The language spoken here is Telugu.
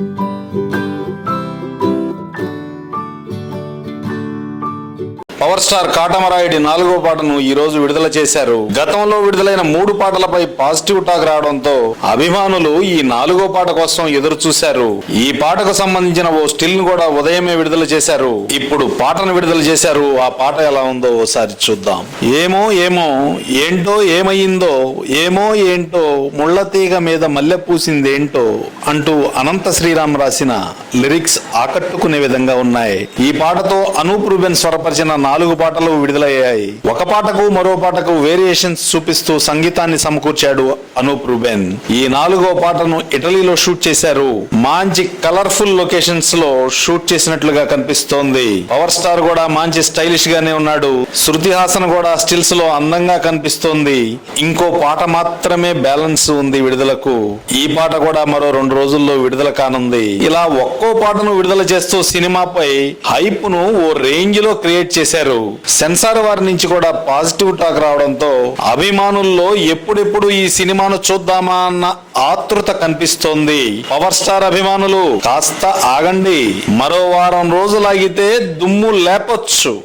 Thank you. పవర్ స్టార్ కాటమరాయుడి నాలుగో పాటను ఈ రోజు విడుదల చేశారు. గతంలో విడుదలైన మూడు పాటలపై పాజిటివ్ టాక్ రావడంతో అభిమానులు ఈ నాలుగో పాట కోసం ఎదురు చూశారు ఈ పాటకు సంబంధించిన ఓ స్టిల్ను కూడా ఉదయమే విడుదల చేశారు. ఇప్పుడు పాటను విడుదల చేశారు. ఆ పాట ఎలా ఉందో ఓసారి చూద్దాం. ఏమో ఏమో ఏంటో ఏమయ్యిందో ఏమో ఏంటో ముళ్ళ తీగ మీద మల్లె పూసిందేంటో అంటూ అనంత శ్రీరామ్ రాసిన లిరిక్స్ ఆకట్టుకునే విధంగా ఉన్నాయి. ఈ పాటతో అనూప్ రూబెన్ స్వరపరిచిన నాలుగు పాటలు విడుదలయ్యాయి. ఒక పాటకు మరో పాటకు వేరియేషన్స్ చూపిస్తూ సంగీతాన్ని సమకూర్చాడు అనూప్ రూబెన్. ఈ నాలుగో పాటను ఇటలీలో షూట్ చేశారు. మంచి కలర్ఫుల్ లొకేషన్స్లో షూట్ చేసినట్లుగా కనిపిస్తోంది. పవర్ స్టార్ కూడా మంచి స్టైలిష్ గానే ఉన్నాడు. శృతి హాసన్ కూడా స్టిల్స్లో అందంగా కనిపిస్తోంది. ఇంకో పాట మాత్రమే బ్యాలెన్స్ ఉంది విడుదలకు. ఈ పాట కూడా మరో రెండు రోజుల్లో విడుదల కానుంది. ఇలా ఒక్కో పాటను విడుదల చేస్తూ సినిమాపై హైప్ను ఓ రేంజ్లో క్రియేట్ చేశారు సెన్సార్ వారి నుంచి కూడా పాజిటివ్ టాక్ రావడంతో అభిమానుల్లో ఎప్పుడెప్పుడు ఈ సినిమాను చూద్దామా అన్న ఆతృత కనిపిస్తోంది. పవర్ స్టార్ అభిమానులు కాస్త ఆగండి. మరో వారం రోజులాగితే దుమ్ము లేపొచ్చు.